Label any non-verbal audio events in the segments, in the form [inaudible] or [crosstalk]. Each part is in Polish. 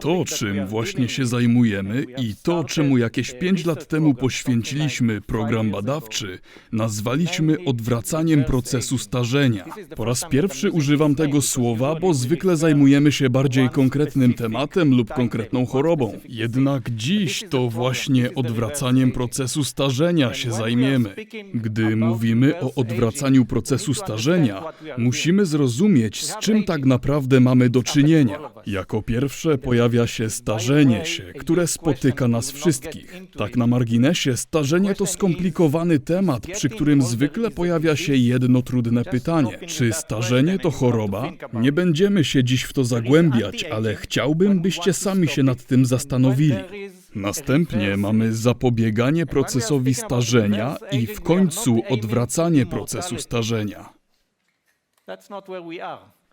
To, czym właśnie się zajmujemy i to, czemu jakieś pięć lat temu poświęciliśmy program badawczy, nazwaliśmy odwracaniem procesu starzenia. Po raz pierwszy używam tego słowa, bo zwykle zajmujemy się bardziej konkretnym tematem lub konkretną chorobą. Jednak dziś to właśnie odwracaniem procesu starzenia się zajmiemy. Gdy mówimy o odwracaniu procesu starzenia, musimy zrozumieć, z czym tak naprawdę mamy do czynienia. Jako pierwsze pojawia się starzenie się, które spotyka nas wszystkich. Tak na marginesie, starzenie to skomplikowany temat, przy którym zwykle pojawia się jedno trudne pytanie: czy starzenie to choroba? Nie będziemy się dziś w to zagłębiać, ale chciałbym, byście sami się nad tym zastanowili. Następnie mamy zapobieganie procesowi starzenia i w końcu odwracanie procesu starzenia.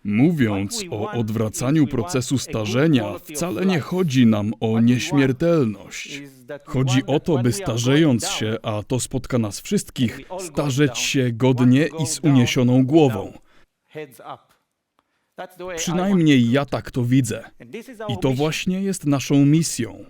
Mówiąc o odwracaniu procesu starzenia, wcale nie chodzi nam o nieśmiertelność. Chodzi o to, by starzejąc się, a to spotka nas wszystkich, starzeć się godnie i z uniesioną głową. Przynajmniej ja tak to widzę. I to właśnie jest naszą misją.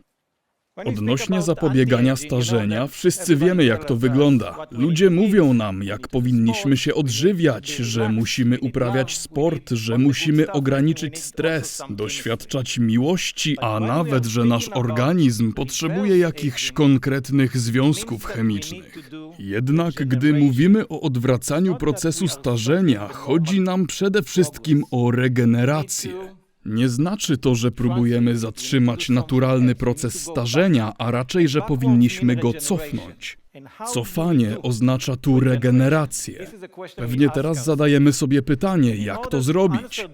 Odnośnie zapobiegania starzenia, wszyscy wiemy, jak to wygląda. Ludzie mówią nam, jak powinniśmy się odżywiać, że musimy uprawiać sport, że musimy ograniczyć stres, doświadczać miłości, a nawet, że nasz organizm potrzebuje jakichś konkretnych związków chemicznych. Jednak gdy mówimy o odwracaniu procesu starzenia, chodzi nam przede wszystkim o regenerację. Nie znaczy to, że próbujemy zatrzymać naturalny proces starzenia, a raczej, że powinniśmy go cofnąć. Cofanie oznacza tu regenerację. Pewnie teraz zadajemy sobie pytanie, jak to zrobić.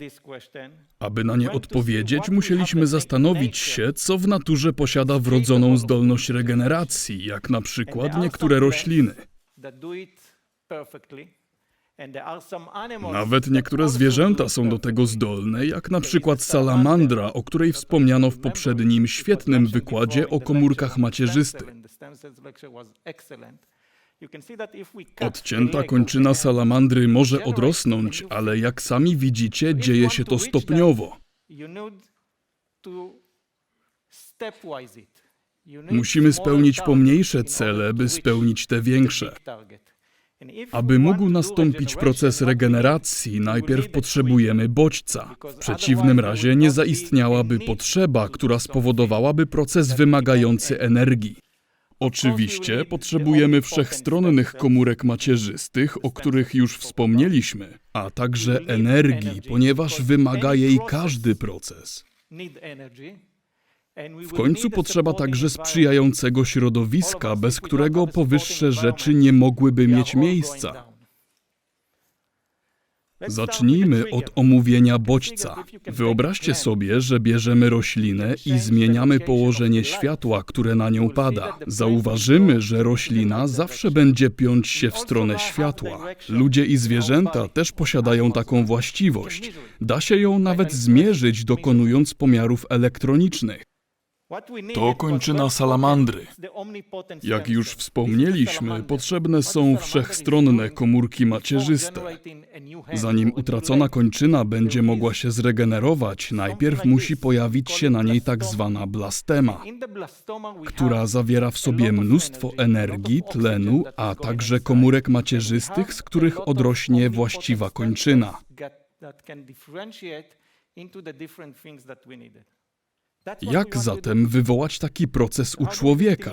Aby na nie odpowiedzieć, musieliśmy zastanowić się, co w naturze posiada wrodzoną zdolność regeneracji, jak na przykład niektóre rośliny. Nawet niektóre zwierzęta są do tego zdolne, jak na przykład salamandra, o której wspomniano w poprzednim świetnym wykładzie o komórkach macierzystych. Odcięta kończyna salamandry może odrosnąć, ale jak sami widzicie, dzieje się to stopniowo. Musimy spełnić pomniejsze cele, by spełnić te większe. Aby mógł nastąpić proces regeneracji, najpierw potrzebujemy bodźca. W przeciwnym razie nie zaistniałaby potrzeba, która spowodowałaby proces wymagający energii. Oczywiście potrzebujemy wszechstronnych komórek macierzystych, o których już wspomnieliśmy, a także energii, ponieważ wymaga jej każdy proces. W końcu potrzeba także sprzyjającego środowiska, bez którego powyższe rzeczy nie mogłyby mieć miejsca. Zacznijmy od omówienia bodźca. Wyobraźcie sobie, że bierzemy roślinę i zmieniamy położenie światła, które na nią pada. Zauważymy, że roślina zawsze będzie piąć się w stronę światła. Ludzie i zwierzęta też posiadają taką właściwość. Da się ją nawet zmierzyć, dokonując pomiarów elektronicznych. To kończyna salamandry. Jak już wspomnieliśmy, potrzebne są wszechstronne komórki macierzyste. Zanim utracona kończyna będzie mogła się zregenerować, najpierw musi pojawić się na niej tak zwana blastema, która zawiera w sobie mnóstwo energii, tlenu, a także komórek macierzystych, z których odrośnie właściwa kończyna. Jak zatem wywołać taki proces u człowieka?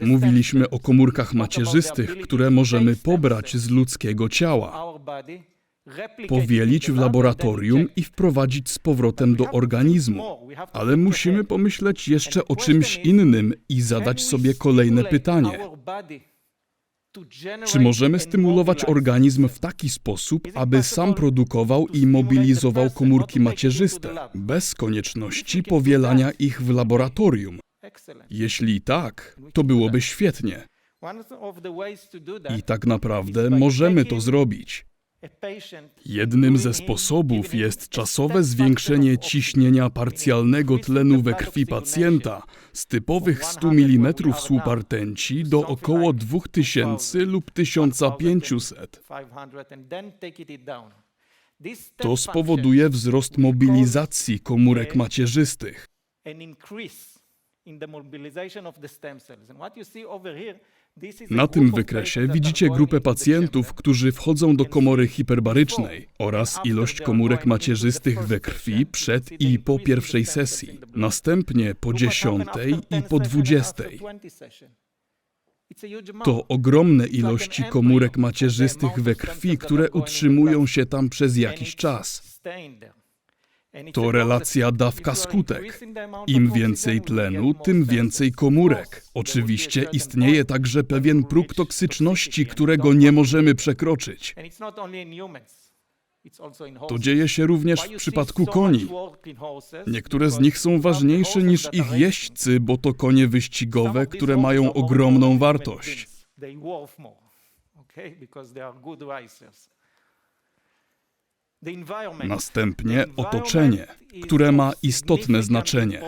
Mówiliśmy o komórkach macierzystych, które możemy pobrać z ludzkiego ciała, powielić w laboratorium i wprowadzić z powrotem do organizmu. Ale musimy pomyśleć jeszcze o czymś innym i zadać sobie kolejne pytanie. Czy możemy stymulować organizm w taki sposób, aby sam produkował i mobilizował komórki macierzyste, bez konieczności powielania ich w laboratorium? Jeśli tak, to byłoby świetnie. I tak naprawdę możemy to zrobić. Jednym ze sposobów jest czasowe zwiększenie ciśnienia parcjalnego tlenu we krwi pacjenta z typowych 100 mm słupa rtęci do około 2000 lub 1500. To spowoduje wzrost mobilizacji komórek macierzystych. Na tym wykresie widzicie grupę pacjentów, którzy wchodzą do komory hiperbarycznej oraz ilość komórek macierzystych we krwi przed i po pierwszej sesji, następnie po dziesiątej i po dwudziestej. To ogromne ilości komórek macierzystych we krwi, które utrzymują się tam przez jakiś czas. To relacja dawka-skutek. Im więcej tlenu, tym więcej komórek. Oczywiście istnieje także pewien próg toksyczności, którego nie możemy przekroczyć. To dzieje się również w przypadku koni. Niektóre z nich są ważniejsze niż ich jeźdźcy, bo to konie wyścigowe, które mają ogromną wartość. Następnie otoczenie, które ma istotne znaczenie.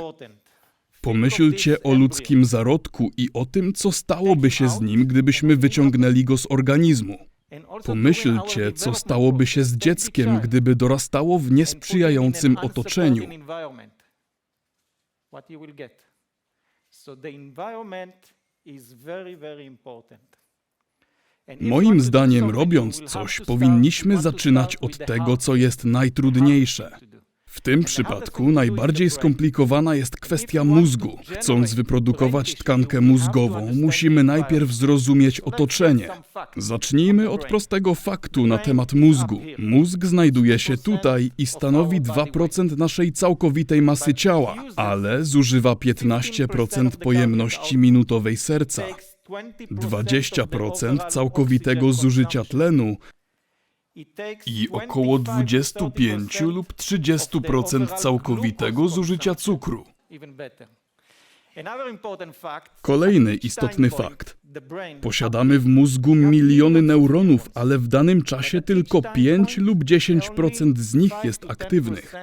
Pomyślcie o ludzkim zarodku i o tym, co stałoby się z nim, gdybyśmy wyciągnęli go z organizmu. Pomyślcie, co stałoby się z dzieckiem, gdyby dorastało w niesprzyjającym otoczeniu. Moim zdaniem, robiąc coś, powinniśmy zaczynać od tego, co jest najtrudniejsze. W tym przypadku najbardziej skomplikowana jest kwestia mózgu. Chcąc wyprodukować tkankę mózgową, musimy najpierw zrozumieć otoczenie. Zacznijmy od prostego faktu na temat mózgu. Mózg znajduje się tutaj i stanowi 2% naszej całkowitej masy ciała, ale zużywa 15% pojemności minutowej serca. 20% całkowitego zużycia tlenu i około 25 lub 30% całkowitego zużycia cukru. Kolejny istotny fakt. Posiadamy w mózgu miliony neuronów, ale w danym czasie tylko 5 lub 10% z nich jest aktywnych.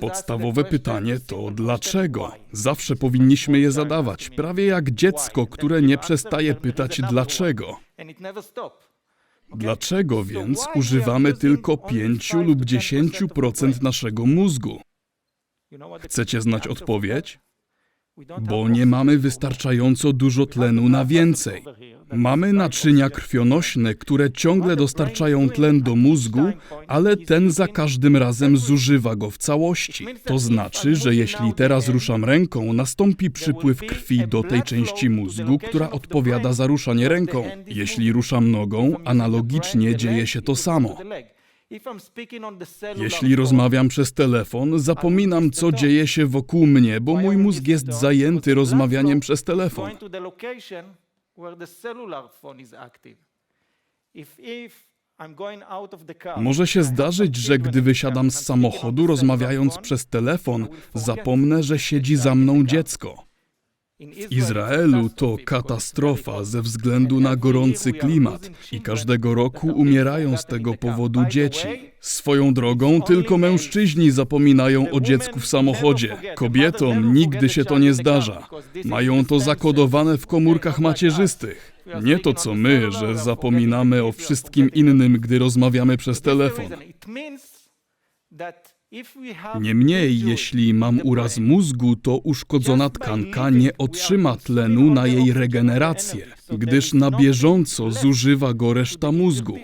Podstawowe pytanie to dlaczego? Zawsze powinniśmy je zadawać, prawie jak dziecko, które nie przestaje pytać dlaczego. Dlaczego więc używamy tylko 5 lub 10% naszego mózgu? Chcecie znać odpowiedź? Bo nie mamy wystarczająco dużo tlenu na więcej. Mamy naczynia krwionośne, które ciągle dostarczają tlen do mózgu, ale ten za każdym razem zużywa go w całości. To znaczy, że jeśli teraz ruszam ręką, nastąpi przypływ krwi do tej części mózgu, która odpowiada za ruszanie ręką. Jeśli ruszam nogą, analogicznie dzieje się to samo. Jeśli rozmawiam przez telefon, zapominam, co dzieje się wokół mnie, bo mój mózg jest zajęty rozmawianiem przez telefon. Może się zdarzyć, że gdy wysiadam z samochodu rozmawiając przez telefon, zapomnę, że siedzi za mną dziecko. W Izraelu to katastrofa ze względu na gorący klimat i każdego roku umierają z tego powodu dzieci. Swoją drogą tylko mężczyźni zapominają o dziecku w samochodzie. Kobietom nigdy się to nie zdarza. Mają to zakodowane w komórkach macierzystych. Nie to co my, że zapominamy o wszystkim innym, gdy rozmawiamy przez telefon. Niemniej, jeśli mam uraz mózgu, to uszkodzona tkanka nie otrzyma tlenu na jej regenerację, gdyż na bieżąco zużywa go reszta mózgu.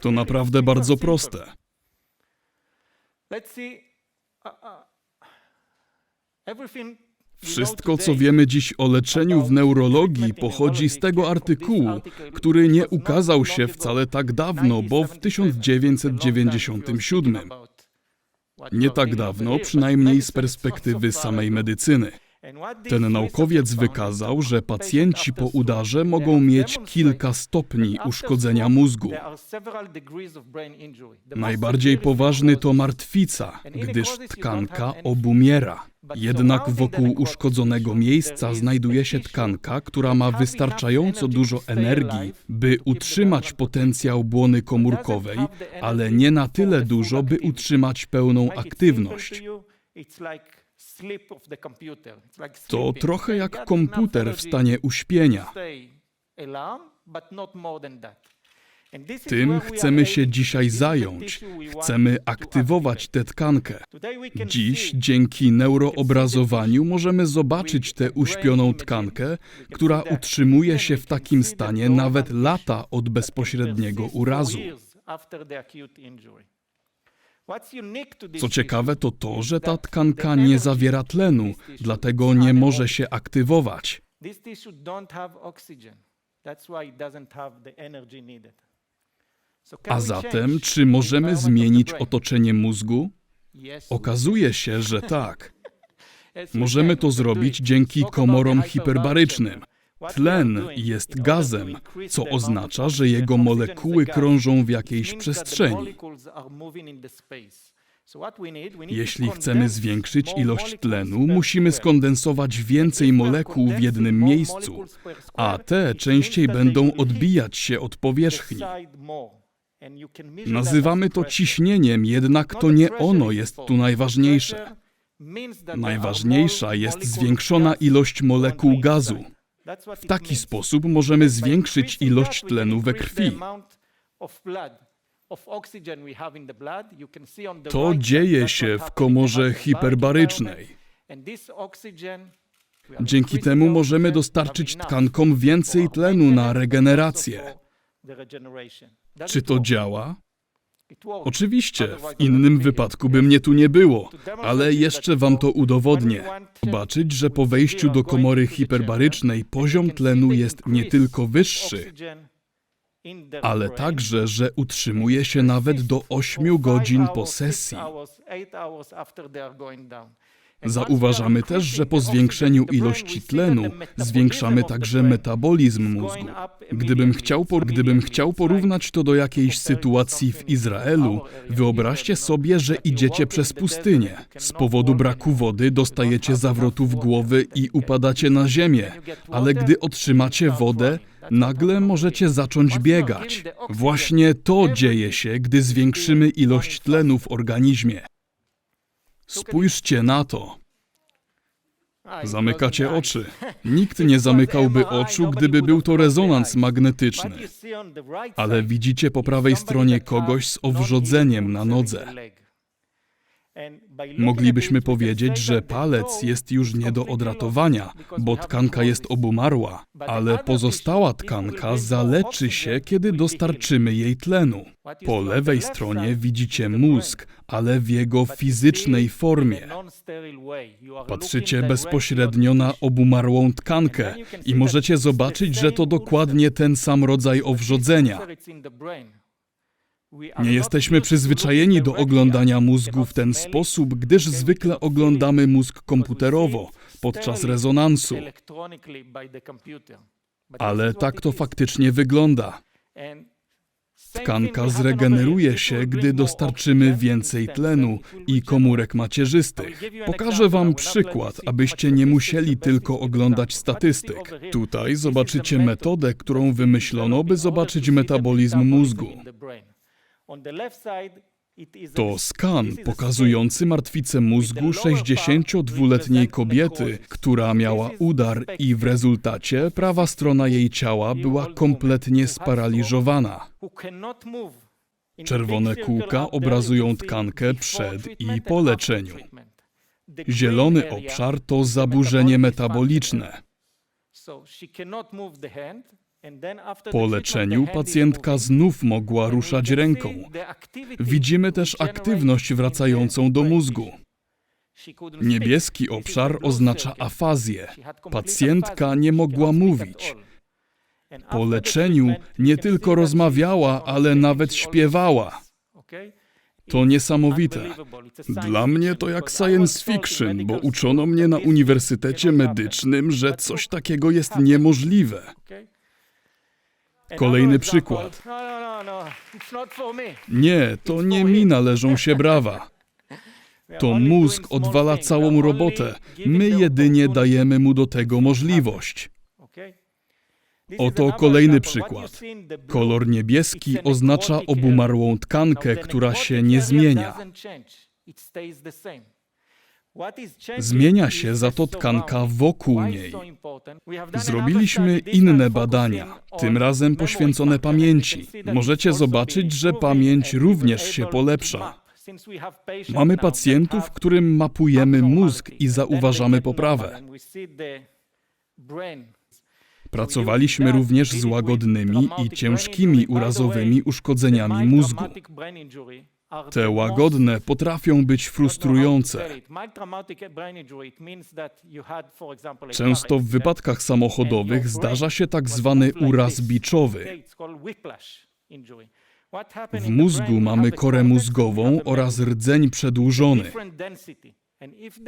To naprawdę bardzo proste. Wszystko, co wiemy dziś o leczeniu w neurologii, pochodzi z tego artykułu, który nie ukazał się wcale tak dawno, bo w 1997. Nie tak dawno, przynajmniej z perspektywy samej medycyny. Ten naukowiec wykazał, że pacjenci po udarze mogą mieć kilka stopni uszkodzenia mózgu. Najbardziej poważny to martwica, gdyż tkanka obumiera. Jednak wokół uszkodzonego miejsca znajduje się tkanka, która ma wystarczająco dużo energii, by utrzymać potencjał błony komórkowej, ale nie na tyle dużo, by utrzymać pełną aktywność. To trochę jak komputer w stanie uśpienia. Tym chcemy się dzisiaj zająć. Chcemy aktywować tę tkankę. Dziś dzięki neuroobrazowaniu możemy zobaczyć tę uśpioną tkankę, która utrzymuje się w takim stanie nawet lata od bezpośredniego urazu. Co ciekawe to to, że ta tkanka nie zawiera tlenu, dlatego nie może się aktywować. A zatem, czy możemy zmienić otoczenie mózgu? Okazuje się, że tak. [laughs] Możemy to zrobić dzięki komorom hiperbarycznym. Tlen jest gazem, co oznacza, że jego molekuły krążą w jakiejś przestrzeni. Jeśli chcemy zwiększyć ilość tlenu, musimy skondensować więcej molekuł w jednym miejscu, a te częściej będą odbijać się od powierzchni. Nazywamy to ciśnieniem, jednak to nie ono jest tu najważniejsze. Najważniejsza jest zwiększona ilość molekuł gazu. W taki sposób możemy zwiększyć ilość tlenu we krwi. To dzieje się w komorze hiperbarycznej. Dzięki temu możemy dostarczyć tkankom więcej tlenu na regenerację. Czy to działa? Oczywiście, w innym wypadku by mnie tu nie było, ale jeszcze wam to udowodnię. Zobaczyć, że po wejściu do komory hiperbarycznej poziom tlenu jest nie tylko wyższy, ale także, że utrzymuje się nawet do 8 godzin po sesji. Zauważamy też, że po zwiększeniu ilości tlenu zwiększamy także metabolizm mózgu. Gdybym chciał, por- gdybym chciał porównać to do jakiejś sytuacji w Izraelu, wyobraźcie sobie, że idziecie przez pustynię. Z powodu braku wody dostajecie zawrotów głowy i upadacie na ziemię, ale gdy otrzymacie wodę, nagle możecie zacząć biegać. Właśnie to dzieje się, gdy zwiększymy ilość tlenu w organizmie. Spójrzcie na to. Zamykacie oczy. Nikt nie zamykałby oczu, gdyby był to rezonans magnetyczny. Ale widzicie po prawej stronie kogoś z owrzodzeniem na nodze. Moglibyśmy powiedzieć, że palec jest już nie do odratowania, bo tkanka jest obumarła, ale pozostała tkanka zaleczy się, kiedy dostarczymy jej tlenu. Po lewej stronie widzicie mózg, ale w jego fizycznej formie. Patrzycie bezpośrednio na obumarłą tkankę i możecie zobaczyć, że to dokładnie ten sam rodzaj owrzodzenia. Nie jesteśmy przyzwyczajeni do oglądania mózgu w ten sposób, gdyż zwykle oglądamy mózg komputerowo podczas rezonansu. Ale tak to faktycznie wygląda. Tkanka zregeneruje się, gdy dostarczymy więcej tlenu i komórek macierzystych. Pokażę Wam przykład, abyście nie musieli tylko oglądać statystyk. Tutaj zobaczycie metodę, którą wymyślono, by zobaczyć metabolizm mózgu. To skan pokazujący martwicę mózgu 62-letniej kobiety, która miała udar i w rezultacie prawa strona jej ciała była kompletnie sparaliżowana. Czerwone kółka obrazują tkankę przed i po leczeniu. Zielony obszar to zaburzenie metaboliczne. Po leczeniu pacjentka znów mogła ruszać ręką. Widzimy też aktywność wracającą do mózgu. Niebieski obszar oznacza afazję. Pacjentka nie mogła mówić. Po leczeniu nie tylko rozmawiała, ale nawet śpiewała. To niesamowite. Dla mnie to jak science fiction, bo uczono mnie na Uniwersytecie Medycznym, że coś takiego jest niemożliwe. Kolejny przykład. Nie, to nie mi należą się brawa. To mózg odwala całą robotę. My jedynie dajemy mu do tego możliwość. Oto kolejny przykład. Kolor niebieski oznacza obumarłą tkankę, która się nie zmienia. Zmienia się za to tkanka wokół niej. Zrobiliśmy inne badania, tym razem poświęcone pamięci. Możecie zobaczyć, że pamięć również się polepsza. Mamy pacjentów, którym mapujemy mózg i zauważamy poprawę. Pracowaliśmy również z łagodnymi i ciężkimi urazowymi uszkodzeniami mózgu. Te łagodne potrafią być frustrujące. Często w wypadkach samochodowych zdarza się tak zwany uraz biczowy. W mózgu mamy korę mózgową oraz rdzeń przedłużony.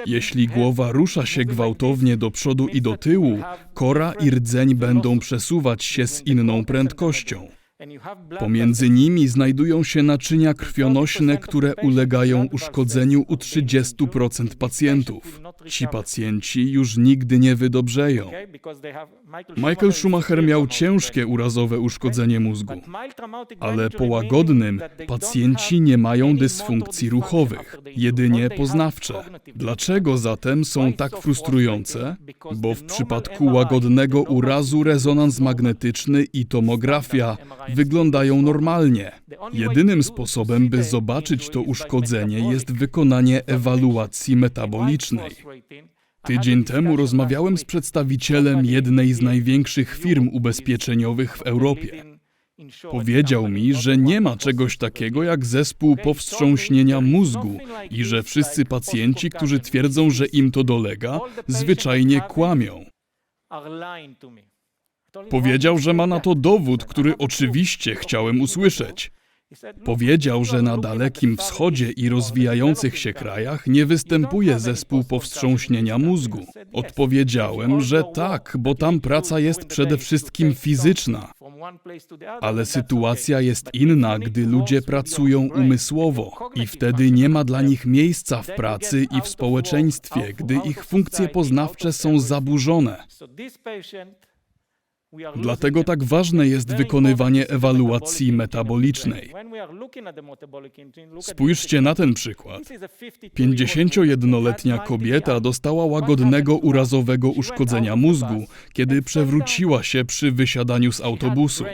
Jeśli głowa rusza się gwałtownie do przodu i do tyłu, kora i rdzeń będą przesuwać się z inną prędkością. Pomiędzy nimi znajdują się naczynia krwionośne, które ulegają uszkodzeniu u 30% pacjentów. Ci pacjenci już nigdy nie wydobrzeją. Michael Schumacher miał ciężkie urazowe uszkodzenie mózgu, ale po łagodnym pacjenci nie mają dysfunkcji ruchowych, jedynie poznawcze. Dlaczego zatem są tak frustrujące? Bo w przypadku łagodnego urazu rezonans magnetyczny i tomografia wyglądają normalnie. Jedynym sposobem, by zobaczyć to uszkodzenie, jest wykonanie ewaluacji metabolicznej. Tydzień temu rozmawiałem z przedstawicielem jednej z największych firm ubezpieczeniowych w Europie. Powiedział mi, że nie ma czegoś takiego jak zespół powstrząśnienia mózgu i że wszyscy pacjenci, którzy twierdzą, że im to dolega, zwyczajnie kłamią. Powiedział, że ma na to dowód, który oczywiście chciałem usłyszeć. Powiedział, że na Dalekim Wschodzie i rozwijających się krajach nie występuje zespół powstrząśnienia mózgu. Odpowiedziałem, że tak, bo tam praca jest przede wszystkim fizyczna. Ale sytuacja jest inna, gdy ludzie pracują umysłowo i wtedy nie ma dla nich miejsca w pracy i w społeczeństwie, gdy ich funkcje poznawcze są zaburzone. Dlatego tak ważne jest wykonywanie ewaluacji metabolicznej. Spójrzcie na ten przykład. 51-letnia kobieta dostała łagodnego urazowego uszkodzenia mózgu, kiedy przewróciła się przy wysiadaniu z autobusu.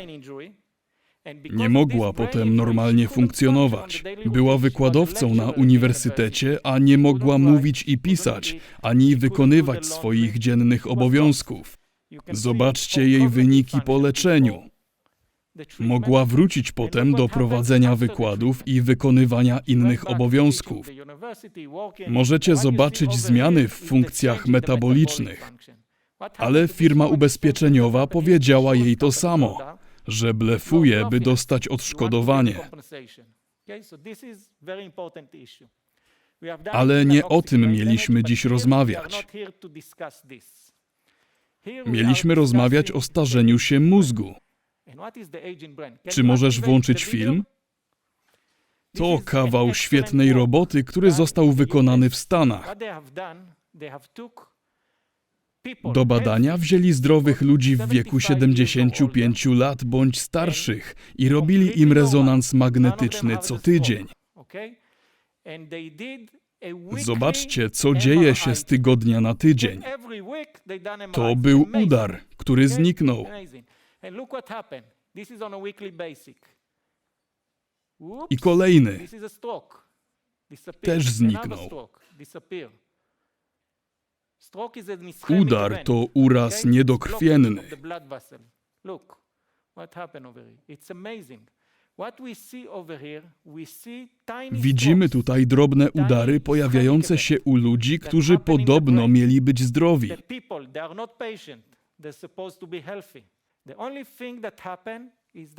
Nie mogła potem normalnie funkcjonować. Była wykładowcą na uniwersytecie, a nie mogła mówić i pisać, ani wykonywać swoich dziennych obowiązków. Zobaczcie jej wyniki po leczeniu. Mogła wrócić potem do prowadzenia wykładów i wykonywania innych obowiązków. Możecie zobaczyć zmiany w funkcjach metabolicznych. Ale firma ubezpieczeniowa powiedziała jej to samo, że blefuje, by dostać odszkodowanie. Ale nie o tym mieliśmy dziś rozmawiać. Mieliśmy rozmawiać o starzeniu się mózgu. Czy możesz włączyć film? To kawał świetnej roboty, który został wykonany w Stanach. Do badania wzięli zdrowych ludzi w wieku 75 lat bądź starszych i robili im rezonans magnetyczny co tydzień. Zobaczcie, co dzieje się z tygodnia na tydzień. To był udar, który zniknął. I kolejny. Też zniknął. Udar to uraz niedokrwienny. Widzimy tutaj drobne udary pojawiające się u ludzi, którzy podobno mieli być zdrowi.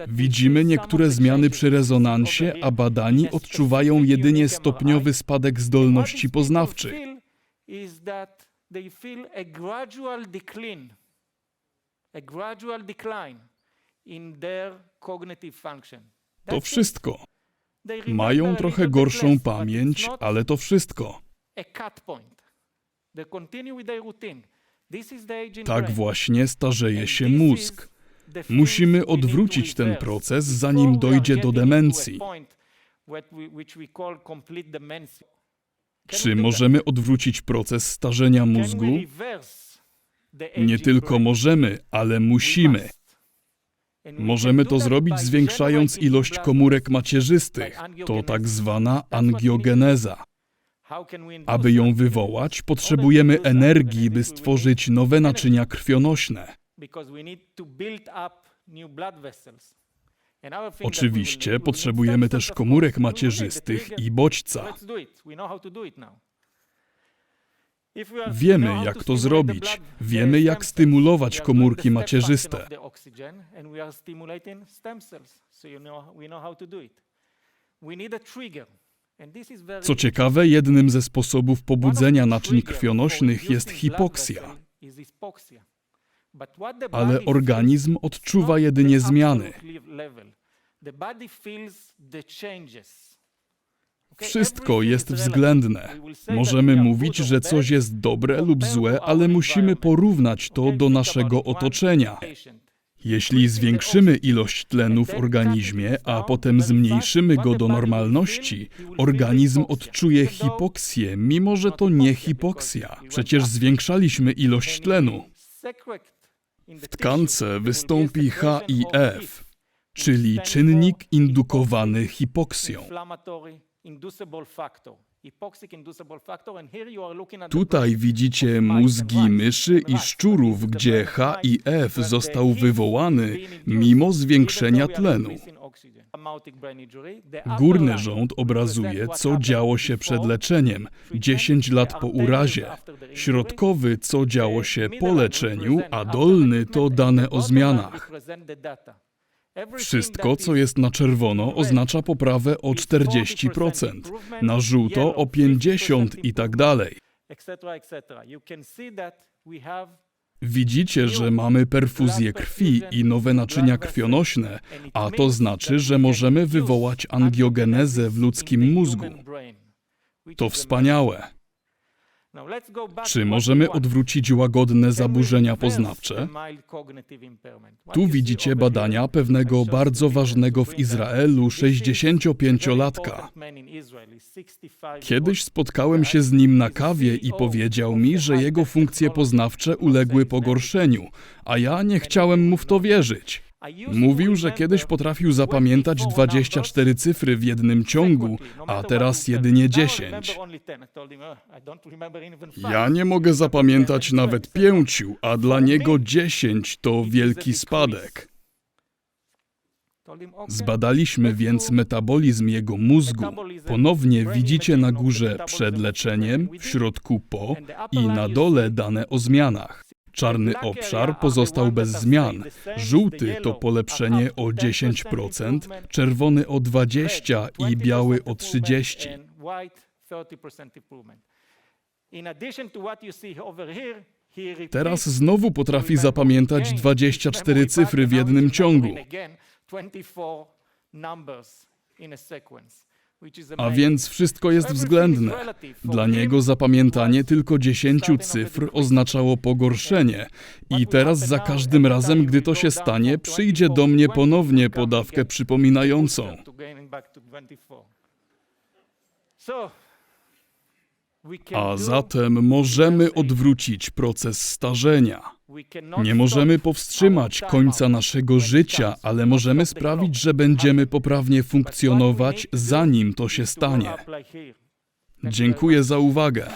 Widzimy niektóre zmiany przy rezonansie, a badani odczuwają jedynie stopniowy spadek zdolności poznawczych. To wszystko. Mają trochę gorszą pamięć, ale to wszystko. Tak właśnie starzeje się mózg. Musimy odwrócić ten proces, zanim dojdzie do demencji. Czy możemy odwrócić proces starzenia mózgu? Nie tylko możemy, ale musimy. Możemy to zrobić zwiększając ilość komórek macierzystych. To tak zwana angiogeneza. Aby ją wywołać, potrzebujemy energii, by stworzyć nowe naczynia krwionośne. Oczywiście potrzebujemy też komórek macierzystych i bodźca. Wiemy, jak to zrobić. Wiemy, jak stymulować komórki macierzyste. Co ciekawe, jednym ze sposobów pobudzenia naczyń krwionośnych jest hipoksja. Ale organizm odczuwa jedynie zmiany. Wszystko jest względne. Możemy mówić, że coś jest dobre lub złe, ale musimy porównać to do naszego otoczenia. Jeśli zwiększymy ilość tlenu w organizmie, a potem zmniejszymy go do normalności, organizm odczuje hipoksję, mimo że to nie hipoksja. Przecież zwiększaliśmy ilość tlenu. W tkance wystąpi HIF, czyli czynnik indukowany hipoksją. Tutaj widzicie mózgi myszy i szczurów, gdzie HIF został wywołany mimo zwiększenia tlenu. Górny rząd obrazuje, co działo się przed leczeniem, 10 lat po urazie. Środkowy, co działo się po leczeniu, a dolny to dane o zmianach. Wszystko, co jest na czerwono, oznacza poprawę o 40%, na żółto o 50% i tak dalej. Widzicie, że mamy perfuzję krwi i nowe naczynia krwionośne, a to znaczy, że możemy wywołać angiogenezę w ludzkim mózgu. To wspaniałe. Czy możemy odwrócić łagodne zaburzenia poznawcze? Tu widzicie badania pewnego bardzo ważnego w Izraelu 65-latka. Kiedyś spotkałem się z nim na kawie i powiedział mi, że jego funkcje poznawcze uległy pogorszeniu, a ja nie chciałem mu w to wierzyć. Mówił, że kiedyś potrafił zapamiętać 24 cyfry w jednym ciągu, a teraz jedynie 10. Ja nie mogę zapamiętać nawet pięciu, a dla niego 10 to wielki spadek. Zbadaliśmy więc metabolizm jego mózgu. Ponownie widzicie na górze przed leczeniem, w środku po i na dole dane o zmianach. Czarny obszar pozostał bez zmian. Żółty to polepszenie o 10%, czerwony o 20% i biały o 30%. Teraz znowu potrafi zapamiętać 24 cyfry w jednym ciągu. A więc wszystko jest względne. Dla niego zapamiętanie tylko 10 cyfr oznaczało pogorszenie. I teraz za każdym razem, gdy to się stanie, przyjdzie do mnie ponownie podawkę przypominającą. A zatem możemy odwrócić proces starzenia. Nie możemy powstrzymać końca naszego życia, ale możemy sprawić, że będziemy poprawnie funkcjonować, zanim to się stanie. Dziękuję za uwagę.